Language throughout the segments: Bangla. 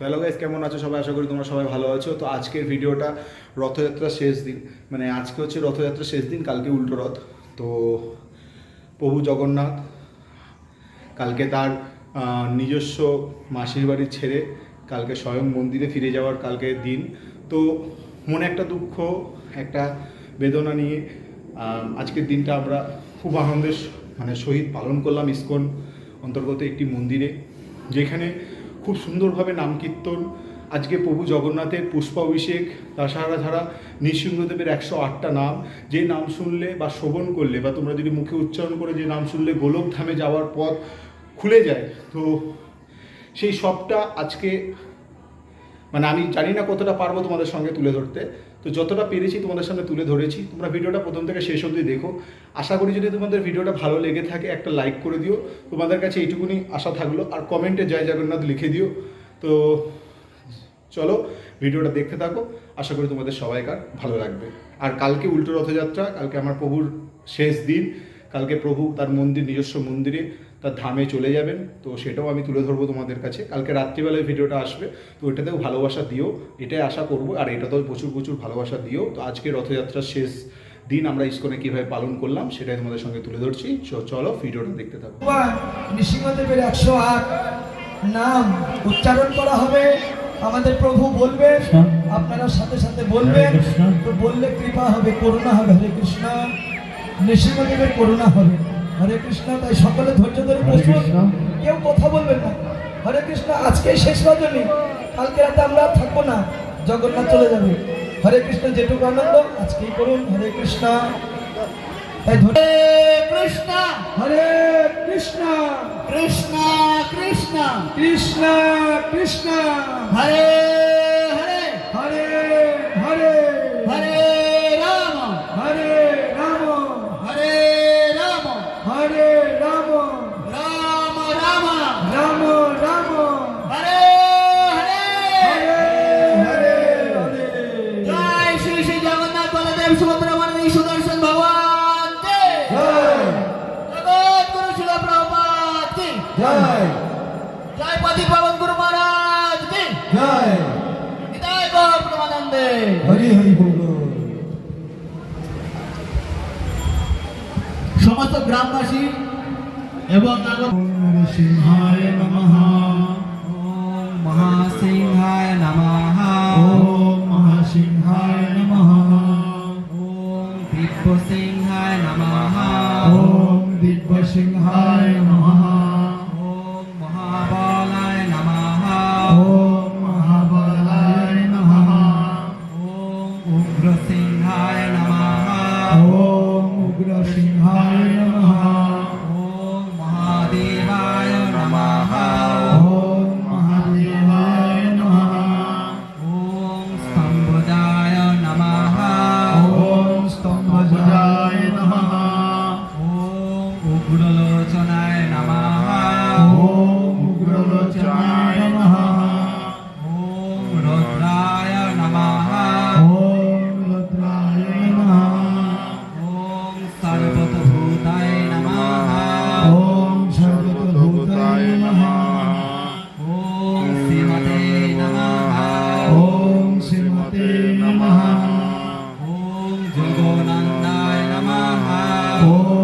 হ্যালো গাইস কেমন আছো? সবাই আশা করি তোমরা সবাই ভালো আছো। তো আজকের ভিডিওটা রথযাত্রার শেষ দিন মানে আজকে হচ্ছে রথযাত্রার শেষ দিন, কালকে উল্টো রথ। তো প্রভু জগন্নাথ কালকে তার নিজস্ব মাসির বাড়ি ছেড়ে কালকে স্বয়ং মন্দিরে ফিরে যাওয়ার কালকে দিন। তো মনে একটা দুঃখ, একটা বেদনা নিয়ে আজকের দিনটা আমরা খুব আনন্দের মানে শহীদ পালন করলাম ইস্কন অন্তর্গত একটি মন্দিরে, যেখানে খুব সুন্দরভাবে নাম কীর্তন। আজকে প্রভু জগন্নাথের পুষ্পাভিষেক, তাছাড়া ছাড়া নৃসিংহদেবের একশো আটটা নাম। যে নাম শুনলে বা শ্রবণ করলে বা তোমরা যদি মুখে উচ্চারণ করে যে নাম শুনলে গোলকধামে যাওয়ার পথ খুলে যায়, তো সেই সবটা আজকে মানে আমি জানি না কতটা পারব তোমাদের সঙ্গে তুলে ধরতে। তো যতটা পেরেছি তোমাদের সামনে তুলে ধরেছি, তোমরা ভিডিওটা প্রথম থেকে শেষ অবধি দেখো। আশা করি যদি তোমাদের ভিডিওটা ভালো লেগে থাকে, একটা লাইক করে দিও। তোমাদের কাছে এইটুকুনি আশা থাকল। আর কমেন্টে জয় জগন্নাথ লিখে দিও। তো চলো, ভিডিওটা দেখতে থাকো। আশা করি তোমাদের সবাইকার ভালো লাগবে। আর কালকে উল্টো রথযাত্রা, কালকে আমার প্রভুর শেষ দিন, কালকে প্রভু তার মন্দির, নিজস্ব মন্দিরে তার ধামে চলে যাবেন। তো সেটাও আমি তুলে ধরবো তোমাদের কাছে। কালকে রাত্রিবেলায় ভিডিওটা আসবে। তো এটাতেও ভালোবাসা দিও। এটাই আশা করব। আর এটাতেও প্রচুর প্রচুর ভালোবাসা দিও। তো আজকে রথযাত্রার শেষ দিন আমরা ইস্কনে কীভাবে পালন করলাম সেটাই তোমাদের সঙ্গে তুলে ধরছি। চ- চলো ভিডিওটা দেখতে থাকো। নৃসিংহদেবের একশো আট নাম উচ্চারণ করা হবে। আমাদের প্রভু বলবে আপনারা সাথে সাথে বলবেন। তো বললে কৃপা হবে করুণা হবে হরে কৃষ্ণ। নৃসিংহদেবের করুণা হবে। হরে কৃষ্ণ তাই সকলে ধৈর্য ধরে হরে বসুন। কেউ কথা বলবেন না। হরে কৃষ্ণ আজকেই শেষ রজনী। কালকে রাতে আমরা আর থাকব না। জগন্নাথ চলে যাবে। হরে কৃষ্ণ যেটুকু আনন্দ আজকেই করুন। হরে কৃষ্ণ। তাই ধরে কৃষ্ণ। হরে কৃষ্ণ। কৃষ্ণ কৃষ্ণ। কৃষ্ণ কৃষ্ণ। হরে হরে গ্রামবাসী এবং সিংহায় amor.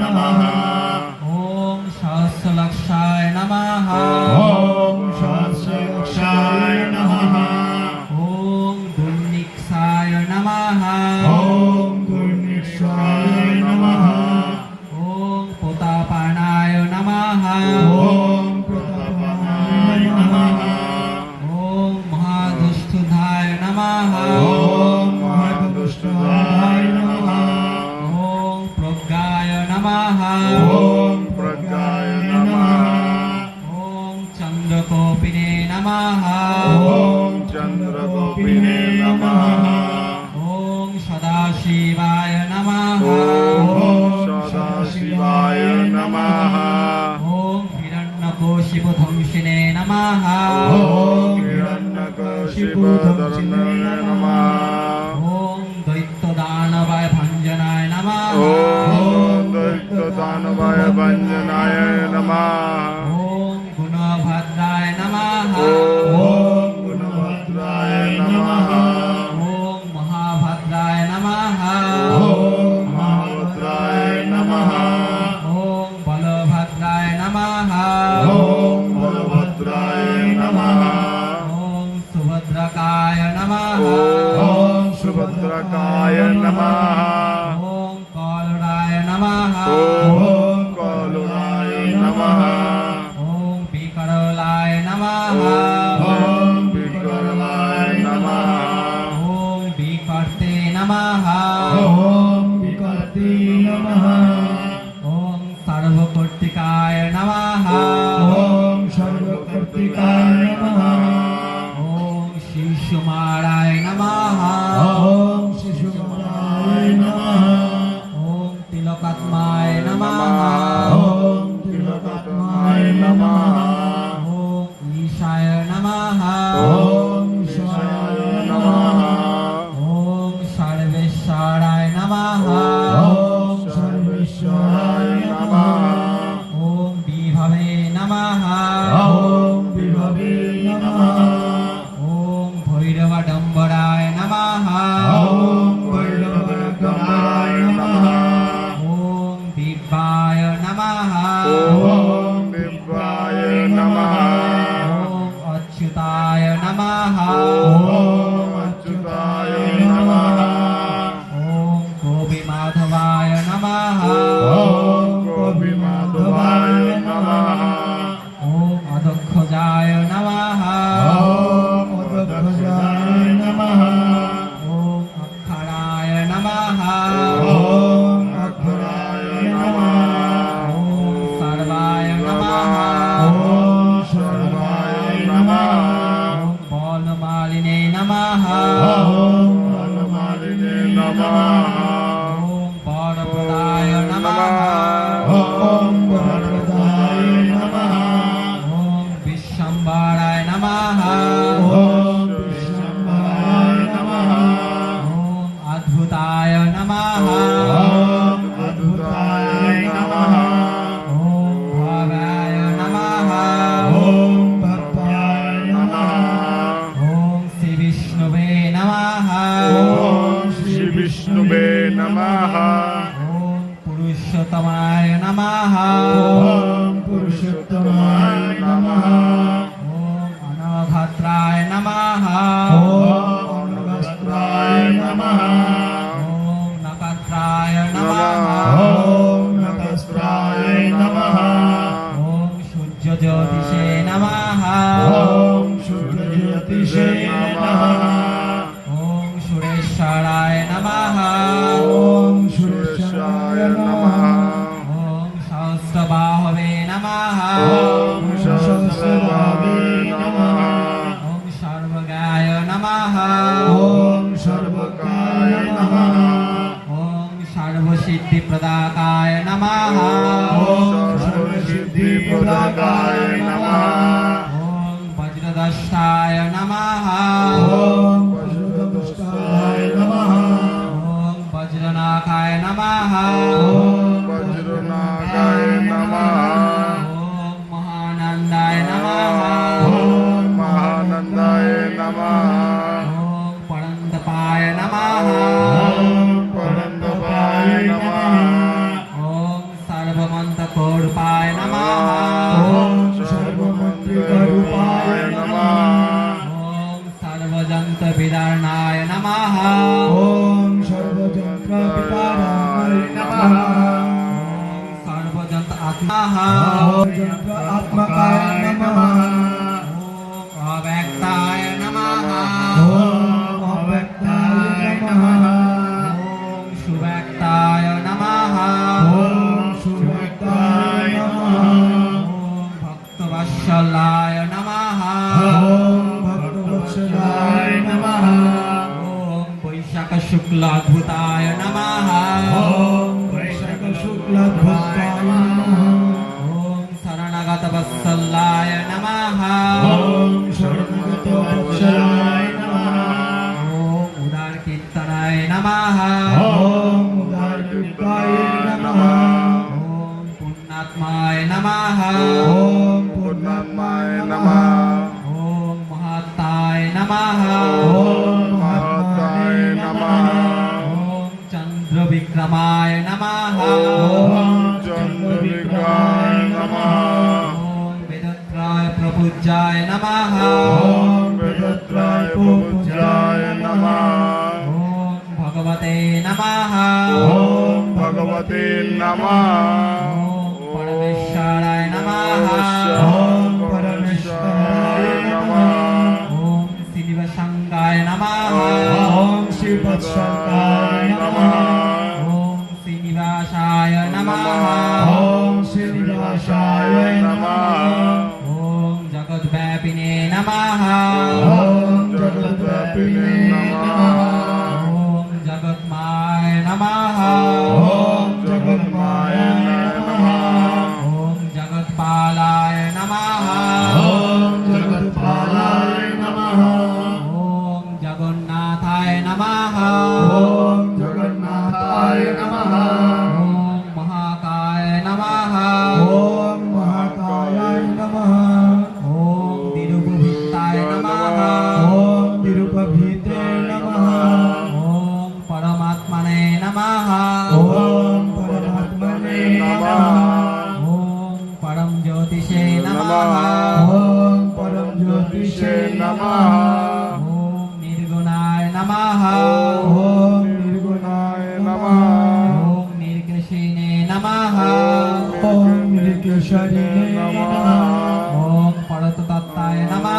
नमः ॐ सहस्रलक्षाय नमः गोपिने नमः ॐ चन्द्र गोपिने Namaha. Oh. ากายนะมหา नमः ॐ श्रीवत्सन्ताय नमः ॐ श्रीनिवासाय नमः ॐ श्रीनिवासाय नमः ॐ जगद्व्यापिने नमः ॐ मृत्युशरीरे नमः ॐ परतत्ताय नमः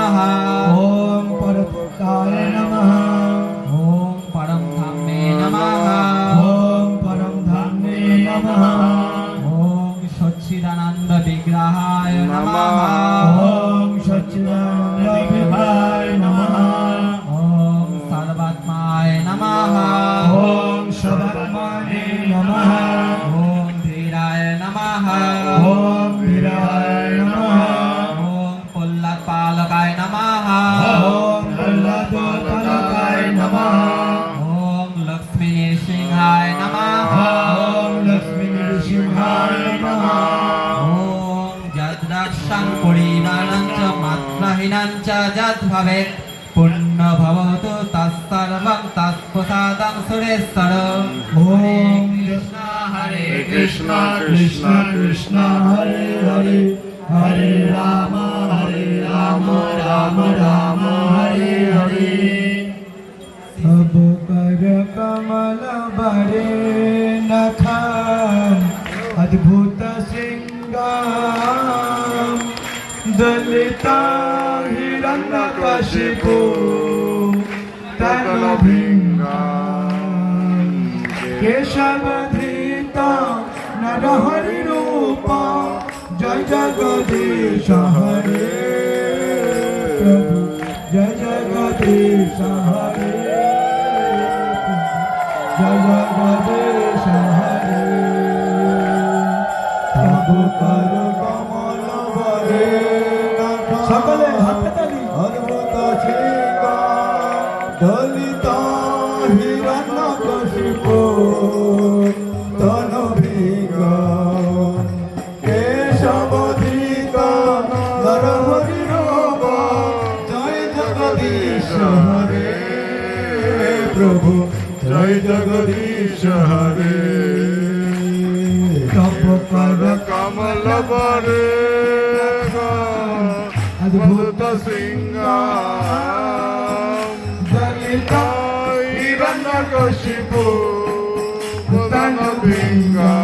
सुरेश्वर ओम कृष्णा हरे कृष्णा कृष्णा कृष्णा हरे हरे हरे राम हरे राम राम राम हरे हरे। सब कर कमल भरे नख अद्भुत सिंगार दलिता हिरण कशिपू। বিষবধৃতা নরহরি রূপা। জয় জগদীশ হরে। প্রভু জয় জগদীশ হরে। জয় জগদীশ হরে। প্রভু কর শহরে তপ কর কমল বরে অদ্ভুত সিংহাম দলিত হিরণ্যকশিপু প্রধান বিঙ্গা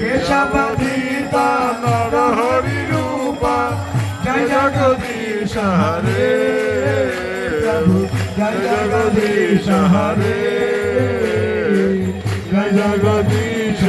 কেশবাধিতা নরহরি রূপা জয় জগদীশ হরে। জয় জগদীশ হরে। জয় জগদীশ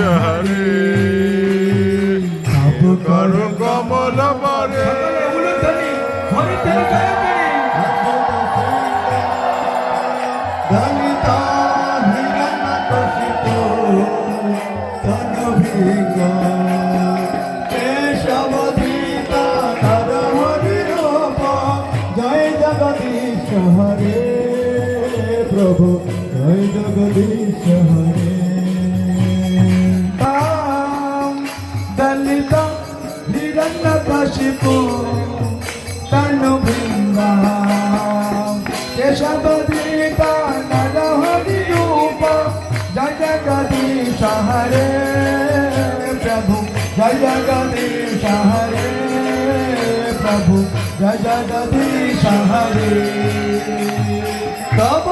জয় জগদীশ হরে জয় জগদীশ হরে তব